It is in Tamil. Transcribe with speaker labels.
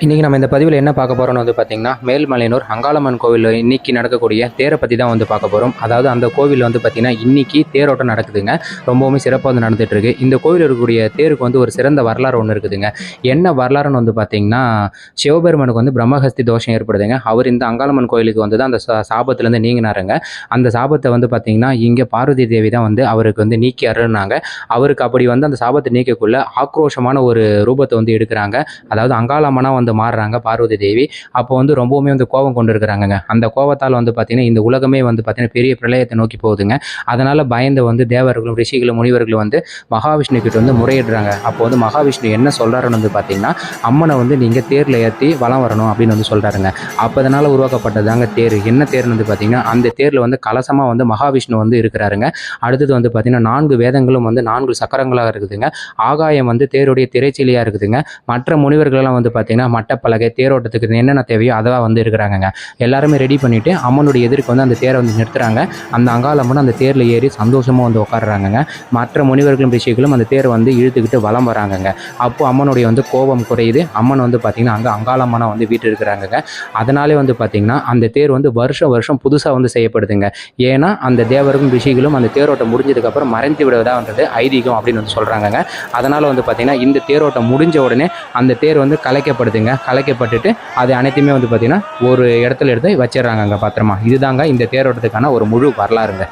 Speaker 1: இன்றைக்கி நம்ம இந்த பதிவில் என்ன பார்க்க போகிறோம்னு வந்து பார்த்திங்கன்னா மேல்மலையனூர் அங்காளம்மன் கோவிலில் இன்றைக்கி நடக்கக்கூடிய தேரை பற்றி தான் வந்து பார்க்க போகிறோம் அதாவது அந்த கோவிலில் வந்து பார்த்திங்கன்னா இன்றைக்கி தேரோட்டம் நடக்குதுங்க. ரொம்பவுமே சிறப்பாக வந்து நடந்துகிட்ருக்கு இந்த கோவில் இருக்கக்கூடிய தேருக்கு வந்து ஒரு சிறந்த வரலாறு ஒன்று இருக்குதுங்க. என்ன வரலாறுன்னு வந்து பார்த்திங்கன்னா சிவபெருமனுக்கு வந்து பிரம்மஹஸ்தி தோஷம் ஏற்படுதுங்க. அவர் இந்த அங்காளம்மன் கோயிலுக்கு வந்து தான் அந்த சா- சாபத்துலேருந்து நீங்கினாருங்க. அந்த சாபத்தை வந்து பார்த்திங்கன்னா இங்கே பார்வதி தேவி தான் வந்து அவருக்கு வந்து நீக்கி அருள்னாங்க. அவருக்கு அப்படி வந்து அந்த சாபத்தை நீக்கக்குள்ளே ஆக்ரோஷமான ஒரு ரூபத்தை வந்து எடுக்கிறாங்க. அதாவது அங்காளம்மனாக வந்து மாறுறாங்க பார்வதி தேவி. அப்போ வந்து ரொம்பவுமே வந்து கோபம் கொண்டு இருக்கிறாங்கங்க அந்த கோபத்தால் வந்து பார்த்தீங்கன்னா இந்த உலகமே வந்து பார்த்தீங்கன்னா பெரிய பிரளயத்தை நோக்கி போகுதுங்க. அதனால் பயந்து வந்து தேவர்களும் ரிஷிகளும் முனிவர்களும் வந்து மகாவிஷ்ணு கிட்ட வந்து முறையிடுறாங்க. அப்போ வந்து மகாவிஷ்ணு என்ன சொல்கிறாருன்னு வந்து பார்த்தீங்கன்னா அம்மனை வந்து நீங்கள் தேரில் ஏற்றி வலம் வரணும் அப்படின்னு வந்து சொல்கிறாருங்க அப்போ அதனால் உருவாக்கப்பட்டதாங்க தேர். என்ன தேர்னு வந்து பார்த்தீங்கன்னா அந்த தேரில் வந்து கலசமாக வந்து மகாவிஷ்ணு வந்து இருக்கிறாருங்க. அடுத்தது வந்து பார்த்தீங்கன்னா நான்கு வேதங்களும் வந்து நான்கு சக்கரங்களாக இருக்குதுங்க. ஆகாயம் வந்து தேருடைய திரைச்சீலியாக இருக்குதுங்க. மற்ற முனிவர்களெல்லாம் வந்து பார்த்தீங்கன்னா மட்டப்பலகை தேரோட்டத்துக்கு என்னென்ன தேவையோ அதெல்லாம் வந்து இருக்கிறாங்கங்க. எல்லாருமே ரெடி பண்ணிவிட்டு அம்மனுடைய எதிர்க்கு வந்து அந்த தேரை வந்து நிறுத்துறாங்க. அந்த அங்காளம்மன் அந்த தேரில் ஏறி சந்தோஷமாக வந்து உட்காடுறாங்கங்க மற்ற முனிவர்களும் ரிஷிகளும் அந்த தேரை வந்து இழுத்துக்கிட்டு வலம் வராங்கங்க. அப்போ அம்மனுடைய வந்து கோபம் குறையுது. அம்மன் வந்து பார்த்திங்கன்னா அங்கே அங்காளம்மனை வந்து வீட்டு இருக்கிறாங்கங்க. அதனாலே வந்து பார்த்திங்கன்னா அந்த தேர் வந்து வருஷம் வருஷம் புதுசாக வந்து செய்யப்படுதுங்க. ஏன்னா அந்த தேவர்களும் ரிஷிகளும் அந்த தேரோட்டம் முடிஞ்சதுக்கப்புறம் மறைந்து விடுவதான்றது ஐதீகம் அப்படின்னு வந்து சொல்கிறாங்கங்க அதனால் வந்து பார்த்திங்கன்னா இந்த தேரோட்டம் முடிஞ்ச உடனே அந்த தேர் வந்து கலைக்கப்படுதுங்க. கலைக்கப்பட்டுட்டு அது அனைத்தையுமே வந்து பார்த்திங்கன்னா ஒரு இடத்துல எடுத்து வச்சிடுறாங்க அங்கே பத்திரமா. இதுதாங்க இந்த தேரோட்டத்துக்கான ஒரு முழு வரலாறுங்க.